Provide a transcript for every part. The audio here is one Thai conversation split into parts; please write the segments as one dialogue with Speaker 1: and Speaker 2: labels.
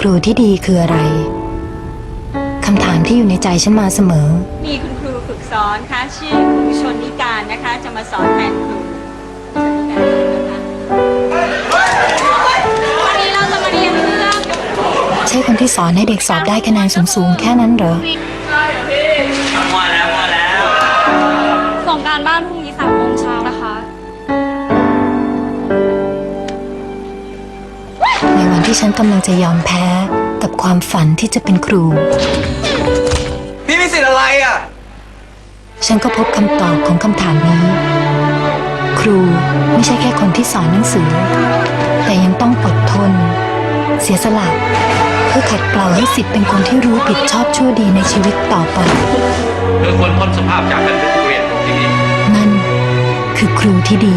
Speaker 1: ครูที่ดีคืออะไรคำถามที่อยู่ในใจฉันมาเสมอ
Speaker 2: มีคุณครูฝึกสอนค่ะชื่อครูชนนิการนะคะ จะมาสอนแทนครูชนนิการนะคะ
Speaker 3: วันนี้เราจะมาเรียนเรื่อง
Speaker 1: ใช่คนที่สอนให้เด็กสอบได้คะแนนสูงๆ แค่นั้นเหรอมาแล้วมาแล้ว
Speaker 3: ส่งการบ้านพรุ่งนี้สามโมง
Speaker 1: ที่ฉันกำลังจะยอมแพ้กับความฝันที่จะเป็นครู พี่มีสิทธิ์อะไรอะ ฉันก็พบคำตอบของคำถามนี้ ครูไม่ใช่แค่คนที่สอนหนังสือ แต่ยังต้องอดทน เสียสละเพื่อขัดเกลาให้สิทธิ์เป็นคนที่รู้ผิดชอบชั่วดีในชีวิตต่อไปเ
Speaker 4: ธอควรพ้นสภาพจากการเป็นนักเรียนที่นี่
Speaker 1: นั่นคือครูที่ดี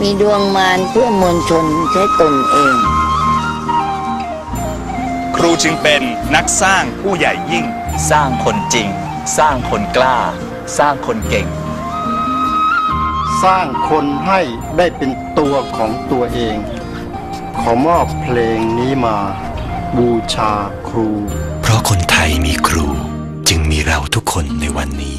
Speaker 5: มีดวงมารเพื่อมวลชนใช้ตนเอง ครูจ
Speaker 6: ึงเป็นนักสร้างผู้ใหญ่ยิ่ง สร้างคนจริง สร้างคนกล้า สร้างคนเก่ง
Speaker 7: สร้างคน
Speaker 8: ให้
Speaker 7: ได้เป็นตัว
Speaker 8: ของ
Speaker 7: ตัวเอง
Speaker 8: ข
Speaker 7: อมอ
Speaker 8: บ
Speaker 7: เพล
Speaker 8: งนี้ม
Speaker 7: า บู
Speaker 8: ช
Speaker 7: า
Speaker 8: ค
Speaker 7: รู
Speaker 9: เพราะคนไทยมีครูจึงมีเราทุกคนในวันนี้